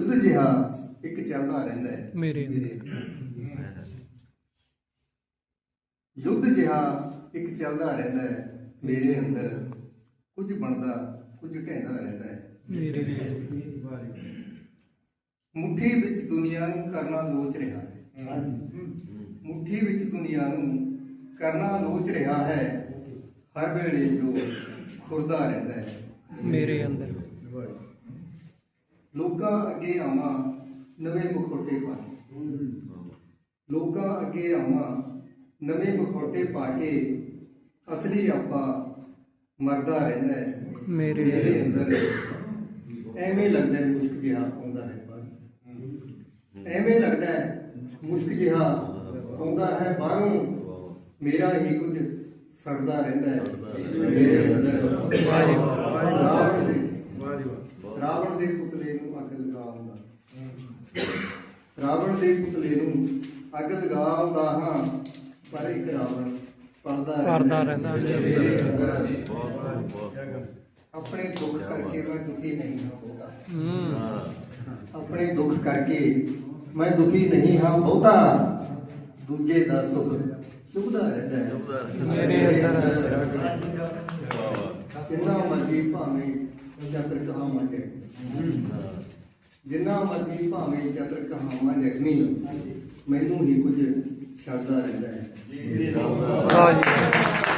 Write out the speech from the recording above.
ਯੁੱਧ ਜਿਹਾ ਇੱਕ ਚੱਲਦਾ ਰਹਿੰਦਾ ਹੈ। ਮੇਰੇ ਯੁੱਧ ਜਿਹਾ ਇੱਕ ਚੱਲਦਾ ਰਹਿੰਦਾ ਹੈ ਮੇਰੇ ਅੰਦਰ। ਕੁਝ ਬਣਦਾ ਕੁਝ ਢਹਿੰਦਾ ਰਹਿੰਦਾ ਹੈ। ਮੇਰੇ ਮੁੱਠੀ ਵਿੱਚ ਦੁਨੀਆ ਨੂੰ ਕਰਨਾ ਲੋਚ ਰਿਹਾ ਹੈ। ਮੁੱਠੀ ਵਿੱਚ ਦੁਨੀਆ ਨੂੰ ਕਰਨਾ ਲੋਚ ਰਿਹਾ ਹੈ। ਹਰ ਵੇਲੇ ਜੋ ਖੁਰਦਾ ਰਹਿੰਦਾ ਹੈ। ਮੇਰੇ ਅੰਦਰ। ਲੋਕਾਂ ਅੱਗੇ ਆਵਾਂ ਨਵੇਂ ਮੁਖੌਟੇ ਪਾ ਕੇ। ਲੋਕਾਂ ਅੱਗੇ ਆਵਾਂ ਨਵੇਂ ਮੁਖੌਟੇ ਪਾ ਕੇ ਅਸਲੀ ਆਪਾ ਮਰਦਾ ਰਹਿੰਦਾ ਹੈ। ਮੇਰੇ ਅੰਦਰ। ਐਵੇਂ ਲੱਗਦਾ ਹੈ ਮੁਸ਼ਕ ਜਿਹਾ ਆਉਂਦਾ ਹੈ ਬਾਹਰ। ਐਵੇਂ ਲੱਗਦਾ ਹੈ ਮੁਸ਼ਕ ਜਿਹਾ ਆਉਂਦਾ ਹੈ ਬਾਹਰੋਂ। ਮੇਰਾ ਹੀ ਕੁਝ ਸੜਦਾ ਰਹਿੰਦਾ ਹੈ। ਮੇਰੇ ਅੰਦਰ। ਵਾਹ ਜੀ ਵਾਹ। ਰਾਵਣ ਦੇ ਰਾਵਣ ਦੇ ਪੁਤਲੇ ਨੂੰ ਅੱਗ ਲਗਾਉਂਦਾ ਰਾਵਣ ਦੇ ਪੁਤਲੇ ਨੂੰ ਅੱਗ ਲਗਾਉਂਦਾ ਹਾਂ ਪਰ ਇੱਕ ਰਾਵਣ ਪਲਦਾ ਕਰਦਾ ਰਹਿੰਦਾ ਆਪਣੇ ਦੁੱਖ ਕਰਕੇ ਮੈਂ ਦੁਖੀ ਨਹੀਂ ਹਾਂ ਬਹੁਤਾ। ਹੂੰ। ਆਪਣੇ ਦੁੱਖ ਕਰਕੇ ਮੈਂ ਦੁਖੀ ਨਹੀਂ ਹਾਂ ਬਹੁਤਾ। ਦੂਜੇ ਦਾ ਸੁਖ ਚੁਭਦਾ ਰਹਿੰਦਾ ਹੈ। ਮੇਰੇ ਅੰਦਰ। ਜਿੰਨਾ ਮਰਜ਼ੀ ਭਾਵੇਂ ਚੰਦਰ ਕਹਾਵਾਂ ਜੇ ਜਿੰਨਾ ਮਰਜ਼ੀ ਭਾਵੇਂ ਚੰਦਰ ਕਹਾਵਾਂ ਜਗਮੀ ਮੈਨੂੰ ਹੀ ਕੁਝ ਛੱਡਦਾ ਰਹਿੰਦਾ ਹੈ। ਵਾਹ ਜੀ